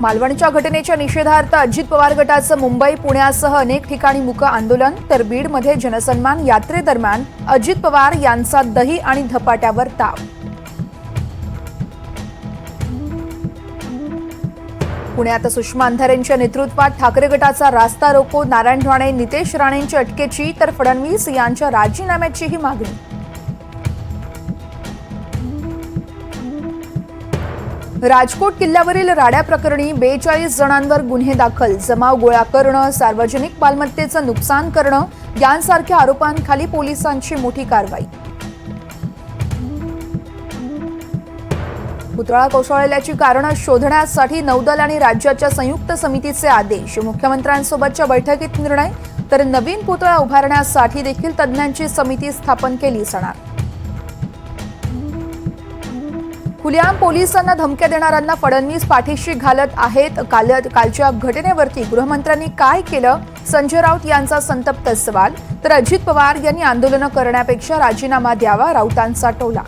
मालवणच्या घटनेच्या निषेधार्थ अजित पवार गटाचं मुंबई पुण्यासह अनेक ठिकाणी मुक आंदोलन तर बीडमध्ये जनसन्मान यात्रेदरम्यान अजित पवार यांचा दही आणि धपाट्यावर ताव. पुण्यात सुषमा अंधारेंच्या नेतृत्वात ठाकरे गटाचा रास्ता रोको नारायण राणे नितेश राणेंच्या अटकेची तर फडणवीस यांच्या राजीनाम्याचीही मागणी. राजकोट किल्ल्यावरील राड्या प्रकरणी बेचाळीस जणांवर गुन्हे दाखल. जमाव गोळा करणं सार्वजनिक मालमत्तेचं नुकसान करणं यांसारख्या आरोपांखाली पोलिसांची मोठी कारवाई. पुतळा कोसळल्याची कारणं शोधण्यासाठी नौदल आणि राज्याच्या संयुक्त समितीचे आदेश. मुख्यमंत्र्यांसोबतच्या बैठकीत निर्णय तर नवीन पुतळा उभारण्यासाठी देखील तज्ज्ञांची समिती स्थापन केली जाणार. खुलेआम पोलिसांना धमक्या देणाऱ्यांना फडणवीस पाठीशी घालत आहेत. काल कालच्या घटनेवरती गृहमंत्र्यांनी काय केलं? संजय राऊत यांचा संतप्त सवाल. तर अजित पवार यांनी आंदोलनं करण्यापेक्षा राजीनामा द्यावा राऊतांचा टोला.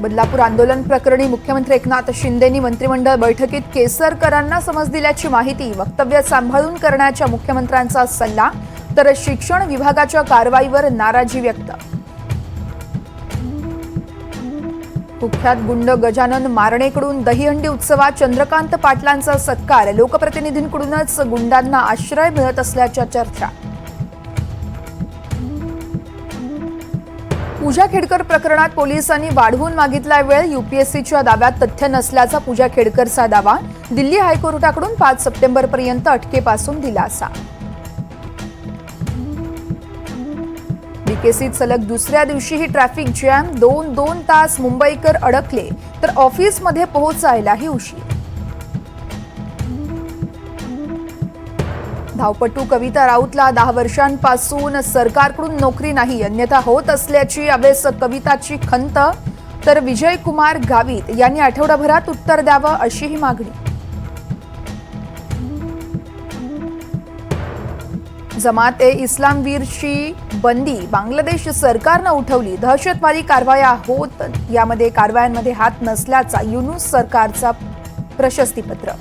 बदलापूर आंदोलन प्रकरणी मुख्यमंत्री एकनाथ शिंदेनी मंत्रिमंडळ बैठकीत केसरकरांना समज दिल्याची माहिती वक्तव्य सांभाळून करण्याच्या मुख्यमंत्र्यांचा सल्ला तर शिक्षण विभागाच्या कारवाईवर नाराजी व्यक्त. कुख्यात गुंड गजानन मारणेकडून दहीहंडी उत्सवात चंद्रकांत पाटलांचा सत्कार. लोकप्रतिनिधींकडूनच गुंडांना आश्रय मिळत असल्याच्या चर्चा. पूजा खेडकर प्रकरणात पोलिसांनी वाढवून मागितला वेळ. युपीएससीच्या दाव्यात तथ्य नसल्याचा पूजा खेडकरचा दावा. दिल्ली हायकोर्टाकडून पाच सप्टेंबरपर्यंत अटकेपासून दिलासा. केसीत सलग दुसऱ्या दिवशीही ट्रॅफिक जॅम दोन दोन तास मुंबईकर अडकले तर ऑफिसमध्ये पोहोचायलाही उशीर. धावपटू कविता राऊतला दहा वर्षांपासून सरकारकडून नोकरी नाही अन्यथा होत असल्याची अवेस कविताची खंत तर विजय कुमार गावित यांनी आठवडाभरात उत्तर द्यावं अशीही मागणी. जमात ए इस्लामवीरची बंदी बांगलादेश सरकारनं उठवली. दहशतवादी कारवाया होत यामध्ये कारवायांमध्ये हात नसल्याचा युनुस सरकारचा प्रशस्तीपत्र.